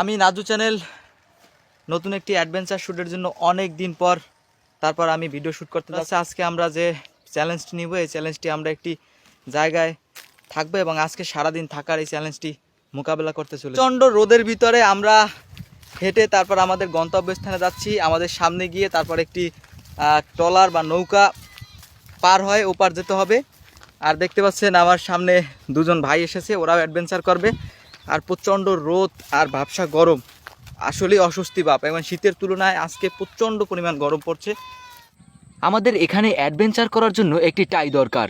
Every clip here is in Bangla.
আমি নাজু চ্যানেল, নতুন একটি অ্যাডভেঞ্চার শ্যুটের জন্য অনেক দিন পর তারপর আমি ভিডিও শ্যুট করতে যাচ্ছি। আজকে আমরা যে চ্যালেঞ্জটি নিব, এই চ্যালেঞ্জটি আমরা একটি জায়গায় থাকব এবং আজকে সারাদিন থাকার এই চ্যালেঞ্জটি মোকাবেলা করতে চলে প্রচণ্ড রোদের ভিতরে আমরা হেঁটে তারপর আমাদের গন্তব্যস্থানে যাচ্ছি। আমাদের সামনে গিয়ে তারপর একটি ট্রলার বা নৌকা পার হয় ওপার যেতে হবে। আর দেখতে পাচ্ছেন আমার সামনে দুজন ভাই এসেছে, ওরাও অ্যাডভেঞ্চার করবে। আর প্রচণ্ড রোদ আর ভাবসা গরম। আসলেই অস্বস্তি বাপ। এবং শীতের তুলনায় আজকে প্রচণ্ড পরিমাণ গরম পড়ছে। আমাদের এখানে অ্যাডভেঞ্চার করার জন্য একটি টাই দরকার।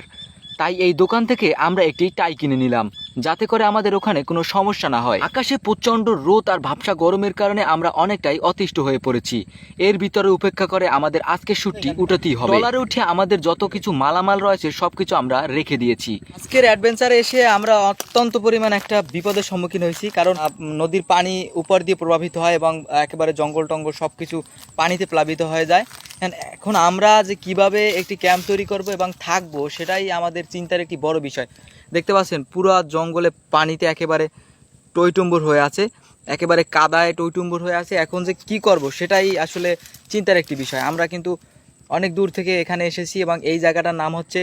তাই এই দোকান থেকে আমরা একটি টাই কিনে নিলাম। যাতে করে আমাদের ওখানে কোনো সমস্যা না হয়। আকাশে প্রচণ্ড রোদ আর ভাবসা গরমের কারণে আমরা অনেকটাই অতিষ্ঠ হয়ে পড়েছি। এর ভিতরে উপেক্ষা করে আমাদের আজকে শুটটি উঠাতেই হবে। ট্রলারে উঠে আমাদের যত কিছু মালামাল রয়েছে, সবকিছু আমরা রেখে দিয়েছি। আজকের অ্যাডভেঞ্চারে এসে আমরা অত্যন্ত পরিমাণ একটা বিপদের সম্মুখীন হয়েছি, কারণ নদীর পানি উপর দিয়ে প্রভাবিত হয় এবং একেবারে জঙ্গল টঙ্গল সব কিছু পানিতে প্লাবিত হয়ে যায়। এখন আমরা যে কীভাবে একটি ক্যাম্প তৈরি করব এবং থাকব, সেটাই আমাদের চিন্তার একটি বড় বিষয়। দেখতে পাচ্ছেন, পুরো জঙ্গলে পানিতে একেবারে টইটুম্বুর হয়ে আছে, একেবারে কাদায় টইটুম্বুর হয়ে আছে। এখন যে কি করব, সেটাই আসলে চিন্তার একটি বিষয়। আমরা কিন্তু অনেক দূর থেকে এখানে এসেছি এবং এই জায়গাটার নাম হচ্ছে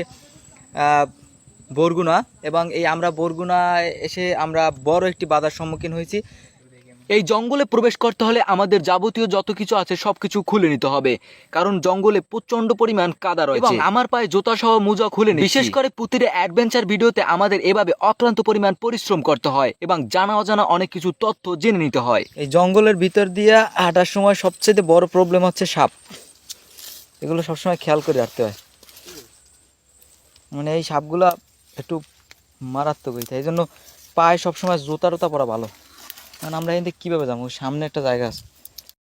বরগুনা। এবং এই আমরা বরগুনায় এসে আমরা বড় একটি বাধার সম্মুখীন হয়েছি। এই জঙ্গলে প্রবেশ করতে হলে আমাদের যাবতীয় যত কিছু আছে সবকিছু খুলে নিতে হবে। কারণ জঙ্গলে প্রচণ্ড পরিমাণ কাদা রয়েছে। এবং আমার পায়ে জুতা সহ মোজা খুলে নিচ্ছি। বিশেষ করে প্রতিটা অ্যাডভেঞ্চার ভিডিওতে আমাদের এভাবে অক্লান্ত পরিমাণ পরিশ্রম করতে হয় এবং জানা অজানা অনেক কিছু তথ্য জেনে নিতে হয়। এই জঙ্গলের ভিতর দিয়ে হাঁটার সময় সবচেয়ে বড় প্রবলেম হচ্ছে সাপ। এগুলো সবসময় খেয়াল করে রাখতে হয়। মানে এই সাপগুলো একটু মারাত্মক হয়েছে এই জন্য পায়ে সবসময় জুতা টুতা পরা ভালো। কারণ আমরা থেকে কীভাবে যাব? সামনে একটা জায়গা আছে।